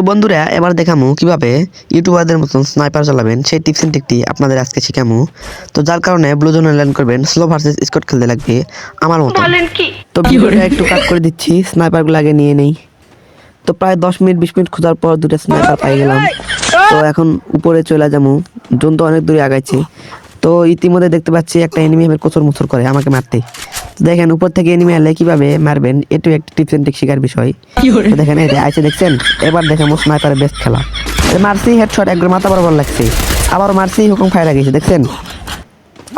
তো বন্ধুরা এবার দেখামু কীভাবে ইউটিউবারদের মতন স্নাইপার চালাবেন। সেই টিপস এন্ড ট্রিকটি আপনাদের আজকে শিখামু। তো যার কারণে ব্লু জোনে ল্যান্ড করবেন স্লো ভার্সেস স্কট খেলতে লাগবে আমার মতো তো ভিডিওটা একটু কাট করে দিচ্ছি স্নাইপারগুলো আগে নিয়ে নেই। তো প্রায় দশ মিনিট বিশ মিনিট খোঁজার পর দুটো স্নাইপার পাই গেলাম। তো এখন উপরে চলে যাব জোন তো অনেক দূরে আগাইছে। তো ইতিমধ্যে দেখতে পাচ্ছি একটা এনিমি আমার কোচর মুচর করে আমাকে মারতে। দেখেন উপর থেকে এনিমি এলে কীভাবে মারবেন? এটু একটি টিপস এন্ড ট্রিক শেখার বিষয়। দেখেন এই আইসে দেখছেন? এবার দেখেন মো স্নাইপারের বেস্ট খেলা। মারছি হেডশট একবার মাথা বরাবর লাগছে। আবার মারছি হুকুম ফায়ার লাগিয়েছে দেখছেন?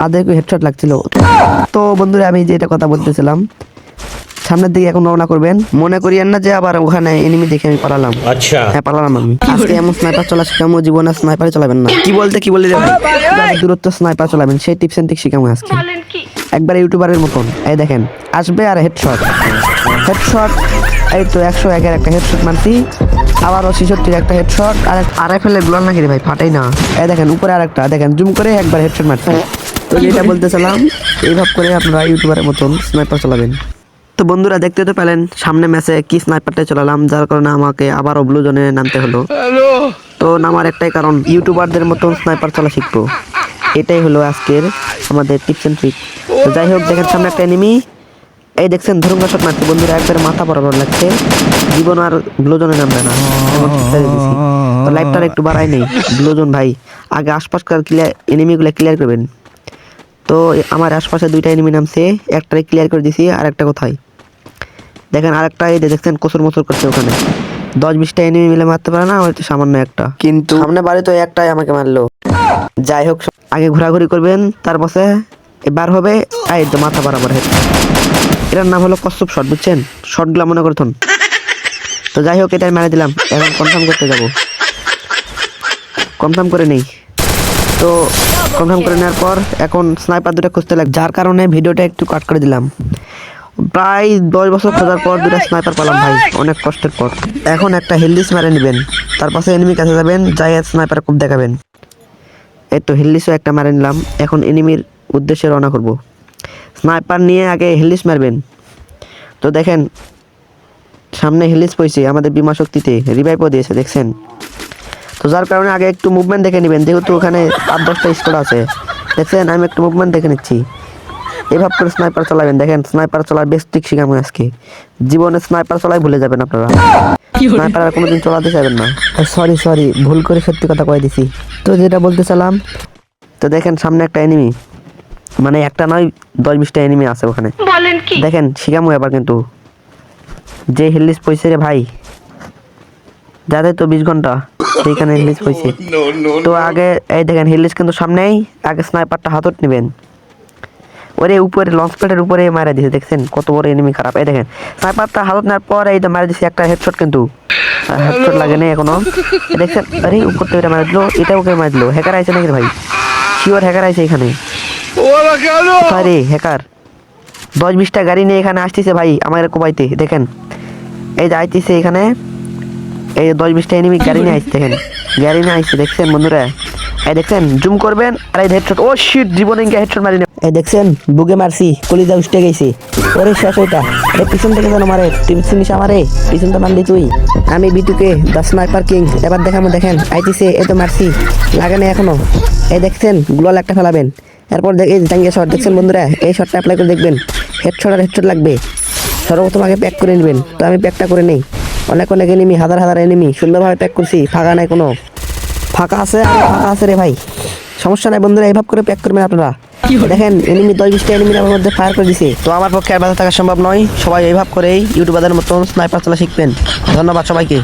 আদের হেডশট লাগছিল। তো বন্ধুরা আমি যে এটা কথা বলতেছিলাম সামনের দিকে এখন রওনা করবেন। মনে করিয়েন না যে আবার ওখানে এনিমি দেখে আমি পালালাম। আচ্ছা। হ্যাঁ পালালাম আমি। আজকে এমন স্নাইপার চলা শিখামো জীবনে স্নাইপারে চলাবেন না। কি বলতে কি বলে দেবেন দূরত্ব স্নাইপার চলাবেন সেই টিপস এন্ড ট্রিক শিখামো আজকে। একবার ইউটিউবারের মতন। এই দেখেন আসবে আর হেডশট হেডশট এই তো একশো একের একটা হেডশট মারছি। আবারও ছিষট্টির একটা হেডশট আর আড়াই ফেলে গুলার নাকি রে ভাই? ফাটাই না। এই দেখেন উপরে আরেকটা। দেখেন জুম করে একবার হেডশট মারছি। তো যেটা বলতেছিলাম এইভাবে করে আপনারা ইউটিউবারের মতন স্নাইপার চালাবেন। তো বন্ধুরা দেখতে তো পেলেন সামনে ম্যাচে কি স্নাইপারটা চালালাম যার কারণে আমাকে আবারও ব্লু জোনে নামতে হলো। তো নামার একটাই কারণ ইউটিউবারদের মতন স্নাইপার চলা শিখব। এটাই হলো আজকের আমাদের টিপস এন্ড ট্রিক তো যাই হোক দেখেন সামনে একটা এনিমি এই দেখছেন ধরুঙ্গা শট মারছে বন্ধুরা একবার মাথা বরাবর লাগছে। জীবন আর ব্লোজনে নামবে না। তো লাইফটার একটু বাড়াই নেই। ব্লোজন ভাই আগে আশপাশকার ক্লিয়ার এনিমিগুলো ক্লিয়ার করবেন। তো আমার আশপাশে দুইটা এনিমি নামছে একটারে ক্লিয়ার করে দিছি আর একটা কোথায়? দেখেন আরেকটা এই যে দেখছেন কসুর মসুর করছে ওখানে। দশ বিশটা এনিমি মিলে মারতে পারে না হয়তো সামান্য একটা। কিন্তু সামনে বাড়ি তো একটাই আমাকে মারলো। যাই হোক আগে ঘোরাঘুরি করবেন তারপরে এবার হবে এই মাথা বরাবর হেড এটার নাম হলো কচ্ছপ শট, বুঝছেন? শটগুলা মনে করতুন। তো যাই হোক, এটাই মেরে দিলাম। এখন কনফার্ম করতে যাব। কনফার্ম করে নেই। তো কনফার্ম করে নেওয়ার পর এখন স্নাইপার দুটো খুঁজতে লাগ যার কারণে ভিডিওটা একটু কাট করে দিলাম। প্রায় দশ বছর খোঁজার পর দুটো স্নাইপার পেলাম ভাই, অনেক কষ্টের পর। এখন একটা হিল্লিস মেরে নেবেন। তার পাশে এনিমি কাছে যাবেন যাই স্নাইপার খুব দেখাবেন। এই তো হিল্লিসও একটা মারে নিলাম। এখন এনিমির উদ্দেশ্যে রওনা করব। স্নাইপার নিয়ে আগে হেল্লিস মারবেন। তো দেখেন, সামনে হিল্লিস পড়ছে আমাদের বিমা শক্তিতে। রিভাইভও দিয়েছে, দেখছেন? তো যার কারণে আগে একটু মুভমেন্ট দেখে নেবেন। যেহেতু ওখানে আট দশটা স্কোর আছে। দেখছেন? আমি একটু মুভমেন্ট দেখে নিচ্ছি। এভাবে করে স্নাইপার চালাবেন। দেখেন স্নাইপার চলার বেস্ট ট্রিক শিখাবো আজকে। জীবনে স্নাইপার চলাই ভুলে যাবেন আপনারা। স্নাইপার আর কোনোদিন চলাতে চাইবেন না। সরি সরি ভুল করে সত্যি কথা কয়ে দিছি। তো যেটা বলতে চালাম তো দেখেন সামনে একটা এনিমি মানে একটা নয় দশ বিশটা এনিমি আছে ওখানে। দেখেন শিখামু এবার কিন্তু। যে হিল্লিস পয়সে রে ভাই যাতে তো বিশ ঘণ্টা সেইখানে হিল্লিস পয়সে তো আগে এই দেখেন হিল্লিস কিন্তু সামনেই আগে স্নাইপারটা হাতত নেবেন। ওরে উপরে লঞ্চ প্যাডের উপরে মারা দিছে দেখছেন? কত বড় এনিমি খারাপ। এই দেখেন স্নাইপারটা হালত নেওয়ার পর এই তো মারা দিছে একটা হেডশট কিন্তু। হেডশট লাগে না এখনও। দেখছেন আরে উপর থেকে এটা মারা দিলো এটা ওকে মারা দিলো। হ্যাকার আইছে নাকি ভাই? শিওর হ্যাকার আইছে এখানে। আরে হ্যাকার দশ বিশটা গাড়ি নিয়ে এখানে আসতেছে ভাই আমার কোবাইতে দেখেন। এই যে আইতেছে এখানে এই দশ বিশটা এনিমি গাড়ি নিয়ে আসছে দেখেন। গাড়ি নিয়ে আসছে দেখছেন বন্ধুরা? এই দেখছেন, জুম করবেন, আর এই হেডশট ও শিট জীবনে ইনকে হেডশট মারি এই দেখছেন, বুকে মারছি, কলিজা উঠে গেছে। ওরে শেষ ওইটা আরে পিছন থেকে যেন মারে তুই চিনিস আমারে, পিছনটা মারলি তুই। আমি বিটুকে দা স্নাইপার কিং এবার দেখামো, দেখেন, আইতেছে এই তো মারছি। লাগে না এখনও। এই দেখছেন গ্লোয়াল একটা ফেলাবেন। এরপর দেখ, এই জাঙ্গিয়া শট দেখছেন বন্ধুরা, এই শটটা অ্যাপ্লাই করে দেখবেন। হেডশট আর হেডশট লাগবে। সর্বপ্রথম আগে প্যাক করে নেবেন। তো আমি প্যাকটা করে নেই। অনেক অনেক এনিমি হাজার হাজার এনিমি সুন্দরভাবে প্যাক করছি, ফাঁকা নাই কোনো। ফাঁকা আছে আর ফাঁকা আছে রে ভাই। সমস্যা নাই বন্ধুরা এইভাবে করে প্যাক করবেন আপনারা। দেখেন এনিমি দশ বিশটা এনিমি আমার মধ্যে ফায়ার করে দিছে। তো আমার পক্ষে আর বাধা থাকা সম্ভব নয়। সবাই এইভাবে করেই ইউটিউবারদের মতন স্নাইপার চলা শিখবেন। ধন্যবাদ সবাইকে।